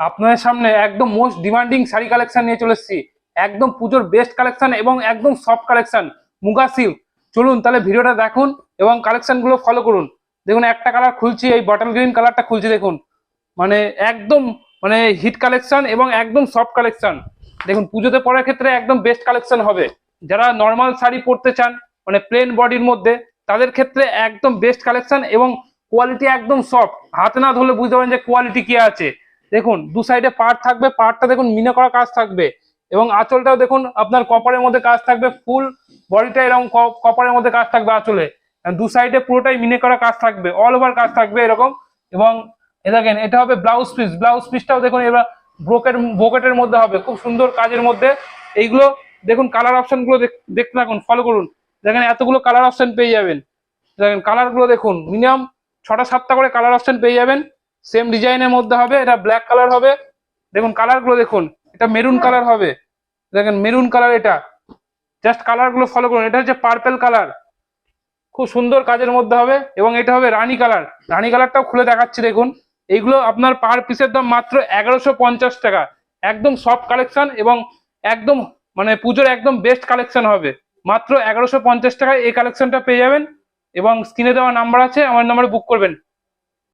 আপনাদের সামনে একদম মোস্ট ডিমান্ডিং শাড়ি কালেকশন নিয়ে চলে এসেছি। একদম পুজোর বেস্ট কালেকশন এবং একদম সফট কালেকশন মুগা সিল্ক চলুন তাহলে ভিডিওটা দেখুন এবং কালেকশনগুলো ফলো করুন। দেখুন, একটা কালার খুলছি, এই বটল গ্রিন কালারটা খুলছি, দেখুন। মানে একদম মানে হিট কালেকশন এবং একদম সফট কালেকশন দেখুন, পুজোতে পরার ক্ষেত্রে একদম বেস্ট কালেকশন হবে। যারা নর্মাল শাড়ি পরতে চান মানে প্লেন বডির মধ্যে, তাদের ক্ষেত্রে একদম বেস্ট কালেকশন এবং কোয়ালিটি একদম সফট হাতে না ধরলে বুঝতে পারেন যে কোয়ালিটি কি আছে। দেখুন, দু সাইডে পার্ট থাকবে পার্টটা দেখুন মিনে করা কাজ থাকবে। এবং আঁচলটাও দেখুন, আপনার কপারের মধ্যে কাজ থাকবে, ফুল বডিটা এরকম কপারের মধ্যে কাজ থাকবে আঁচলে। দু সাইডে পুরোটাই মিনে করা কাজ থাকবে অল ওভার কাজ থাকবে এরকম। এবং এ দেখেন, এটা হবে ব্লাউজ পিস ব্লাউজ পিসটাও দেখুন এবার ব্রোকেট ব্রোকেটের মধ্যে হবে, খুব সুন্দর কাজের মধ্যে। এইগুলো দেখুন কালার অপশনগুলো দেখ- দেখতে থাকুন ফলো করুন। দেখেন, এতগুলো কালার অপশন পেয়ে যাবেন। দেখেন কালারগুলো দেখুন মিনিমাম ছটা, সাতটা করে কালার অপশন পেয়ে যাবেন। সেম ডিজাইনের মধ্যে হবে এটা ব্ল্যাক কালার হবে। দেখুন কালারগুলো দেখুন এটা মেরুন কালার হবে। দেখেন মেরুন কালার এটা। জাস্ট কালারগুলো ফলো করুন এটা হচ্ছে পার্পেল কালার খুব সুন্দর কাজের মধ্যে হবে এবং এটা হবে রানী কালার রানী কালারটাও খুলে দেখাচ্ছি দেখুন। এইগুলো আপনার পার পিসের দাম মাত্র এগারোশো পঞ্চাশ টাকা। একদম সফট কালেকশন এবং একদম মানে পুজোর একদম বেস্ট কালেকশন হবে। মাত্র এগারোশো পঞ্চাশ টাকায় এই কালেকশনটা পেয়ে যাবেন এবং স্ক্রিনে দেওয়া নাম্বার আছে আমার নাম্বারে বুক করবেন।